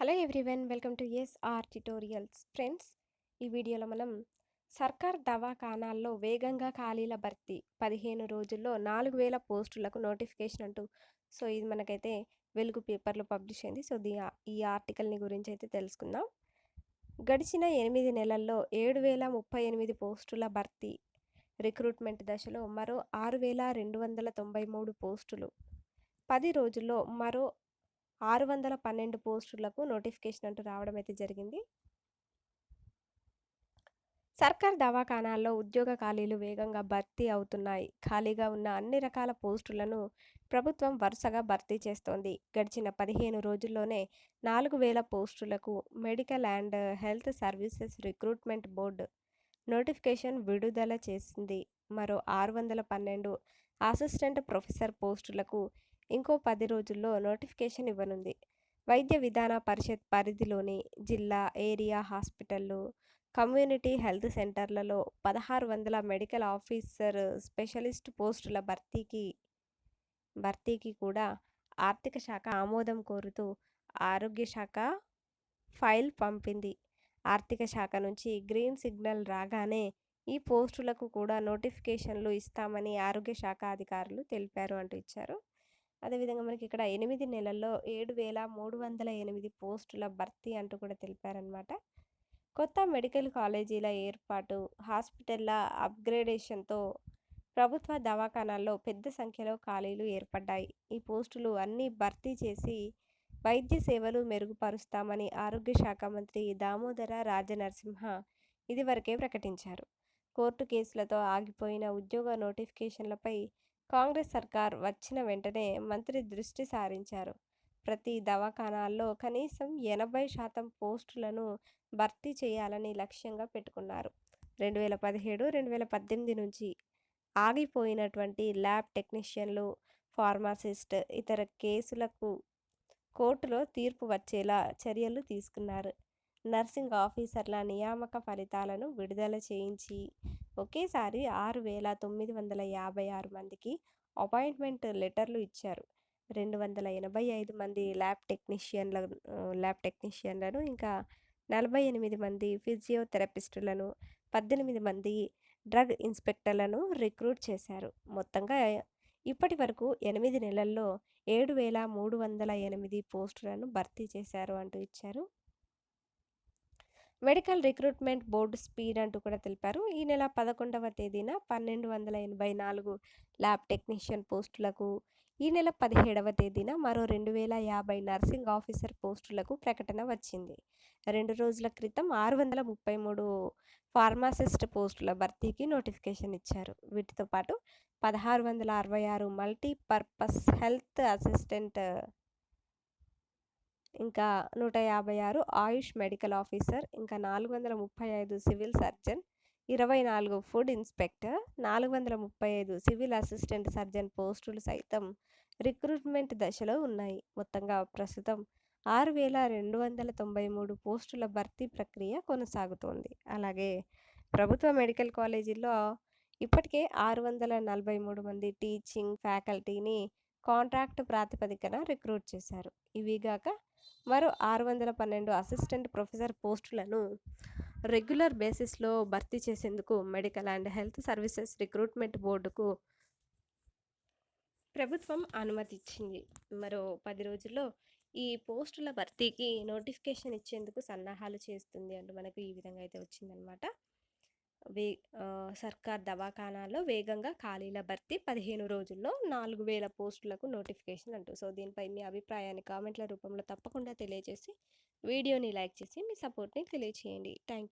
Hello everyone welcome to SR tutorials. Friends ఈ వీడియోలో మనం సర్కార్ దవాఖానాల్లో వేగంగా ఖాళీల భర్తీ పదిహేను రోజుల్లో నాలుగు వేల పోస్టులకు నోటిఫికేషన్ అంటూ సో ఇది మనకైతే వెలుగు పేపర్లో పబ్లిష్ అయింది. సో దీ ఈ ఆర్టికల్ని గురించి అయితే తెలుసుకుందాం. గడిచిన ఎనిమిది నెలల్లో ఏడు వేల ముప్పై ఎనిమిది పోస్టుల భర్తీ రిక్రూట్మెంట్ దశలో మరో ఆరు వేల రెండు వందల తొంభై మూడు పోస్టులు. పది రోజుల్లో మరో ఆరు వందల పన్నెండు పోస్టులకు నోటిఫికేషన్ అంటూ రావడం అయితే జరిగింది. సర్కార్ దవాఖానాల్లో ఉద్యోగ ఖాళీలు వేగంగా భర్తీ అవుతున్నాయి. ఖాళీగా ఉన్న అన్ని రకాల పోస్టులను ప్రభుత్వం వరుసగా భర్తీ చేస్తోంది. గడిచిన పదిహేను రోజుల్లోనే నాలుగు వేల పోస్టులకు medical and health services recruitment board notification విడుదల చేసింది. మరో ఆరు వందల పన్నెండు అసిస్టెంట్ ప్రొఫెసర్ పోస్టులకు ఇంకో పది రోజుల్లో నోటిఫికేషన్ ఇవ్వనుంది. వైద్య విధాన పరిషత్ పరిధిలోని జిల్లా ఏరియా హాస్పిటళ్ళు కమ్యూనిటీ హెల్త్ సెంటర్లలో పదహారు వందల మెడికల్ ఆఫీసర్ స్పెషలిస్ట్ పోస్టుల భర్తీకి భర్తీకి కూడా ఆర్థిక శాఖ ఆమోదం కోరుతూ ఆరోగ్య శాఖ ఫైల్ పంపింది. ఆర్థిక శాఖ నుంచి గ్రీన్ సిగ్నల్ రాగానే ఈ పోస్టులకు కూడా నోటిఫికేషన్లు ఇస్తామని ఆరోగ్య శాఖ అధికారులు తెలిపారు అంటూ ఇచ్చారు. అదేవిధంగా మనకి ఇక్కడ ఎనిమిది నెలల్లో ఏడు వేల మూడు వందల ఎనిమిది పోస్టుల భర్తీ అంటూ కూడా తెలిపారనమాట కొత్త మెడికల్ కాలేజీల ఏర్పాటు హాస్పిటల్ల అప్గ్రేడేషన్తో ప్రభుత్వ దవాఖానాల్లో పెద్ద సంఖ్యలో ఖాళీలు ఏర్పడ్డాయి. ఈ పోస్టులు అన్నీ భర్తీ చేసి వైద్య సేవలు మెరుగుపరుస్తామని ఆరోగ్య శాఖ మంత్రి దామోదర రాజనరసింహ ఇదివరకే ప్రకటించారు. కోర్టు కేసులతో ఆగిపోయిన ఉద్యోగ నోటిఫికేషన్లపై కాంగ్రెస్ సర్కార్ వచ్చిన వెంటనే మంత్రి దృష్టి సారించారు. ప్రతి దవాఖానాల్లో కనీసం ఎనభై శాతం పోస్టులను భర్తీ చేయాలని లక్ష్యంగా పెట్టుకున్నారు. రెండు వేల పదిహేడు రెండు వేల పద్దెనిమిది నుంచి ఆగిపోయినటువంటి ల్యాబ్ టెక్నీషియన్లు ఫార్మాసిస్ట్ ఇతర కేసులకు కోర్టులో తీర్పు వచ్చేలా చర్యలు తీసుకున్నారు. నర్సింగ్ ఆఫీసర్ల నియామక ఫలితాలను విడుదల చేయించి ఒకేసారి ఆరు వేల తొమ్మిది వందల యాభై ఆరు మందికి అపాయింట్మెంట్ లెటర్లు ఇచ్చారు. రెండు వందల ఎనభై ఐదు మంది ల్యాబ్ టెక్నీషియన్ల ల్యాబ్ టెక్నీషియన్లను ఇంకా నలభై ఎనిమిది మంది ఫిజియోథెరపిస్టులను పద్దెనిమిది మంది డ్రగ్ ఇన్స్పెక్టర్లను రిక్రూట్ చేశారు. మొత్తంగా ఇప్పటి వరకు ఎనిమిది నెలల్లో ఏడు వేల మూడు వందల ఎనిమిది పోస్టులను భర్తీ చేశారు అంటూ ఇచ్చారు. మెడికల్ రిక్రూట్మెంట్ బోర్డు స్పీడ్ అంటూ కూడా తెలిపారు. ఈ నెల పదకొండవ తేదీన పన్నెండు వందల ఎనభై నాలుగు ల్యాబ్ టెక్నీషియన్ పోస్టులకు ఈ నెల పదిహేడవ తేదీన మరో రెండు వేల యాభై నర్సింగ్ ఆఫీసర్ పోస్టులకు ప్రకటన వచ్చింది. రెండు రోజుల క్రితం ఆరు వందల ముప్పై మూడు ఫార్మాసిస్ట్ పోస్టుల భర్తీకి నోటిఫికేషన్ ఇచ్చారు. వీటితో పాటు పదహారు వందల అరవై ఆరు మల్టీపర్పస్ హెల్త్ అసిస్టెంట్ ఇంకా నూట యాభై ఆరు ఆయుష్ మెడికల్ ఆఫీసర్ ఇంకా నాలుగు వందల ముప్పై ఐదు సివిల్ సర్జన్ ఇరవై నాలుగు ఫుడ్ ఇన్స్పెక్టర్ నాలుగు వందల ముప్పై ఐదు సివిల్ అసిస్టెంట్ సర్జన్ పోస్టులు సైతం రిక్రూట్మెంట్ దశలో ఉన్నాయి. మొత్తంగా ప్రస్తుతం ఆరు వేల రెండు వందల తొంభై మూడు పోస్టుల భర్తీ ప్రక్రియ కొనసాగుతోంది. అలాగే ప్రభుత్వ మెడికల్ కాలేజీల్లో ఇప్పటికే ఆరు వందల నలభై మూడు మంది టీచింగ్ ఫ్యాకల్టీని కాంట్రాక్ట్ ప్రాతిపదికన రిక్రూట్ చేశారు. ఇవిగాక మరో ఆరు వందల పన్నెండు అసిస్టెంట్ ప్రొఫెసర్ పోస్టులను రెగ్యులర్ బేసిస్లో భర్తీ చేసేందుకు medical and health services recruitment బోర్డుకు ప్రభుత్వం అనుమతి ఇచ్చింది మరో పది రోజుల్లో ఈ పోస్టుల భర్తీకి నోటిఫికేషన్ ఇచ్చేందుకు సన్నాహాలు చేస్తుంది అంటూ మనకు ఈ విధంగా అయితే వచ్చిందనమాట వే సర్కార్ దవాఖానాల్లో వేగంగా ఖాళీల భర్తీ పదిహేను రోజుల్లో నాలుగు వేల పోస్టులకు నోటిఫికేషన్ అంటూ. సో దీనిపై మీ అభిప్రాయాన్ని కామెంట్ల రూపంలో తప్పకుండా తెలియజేసి వీడియోని లైక్ చేసి మీ సపోర్ట్ని తెలియచేయండి. థ్యాంక్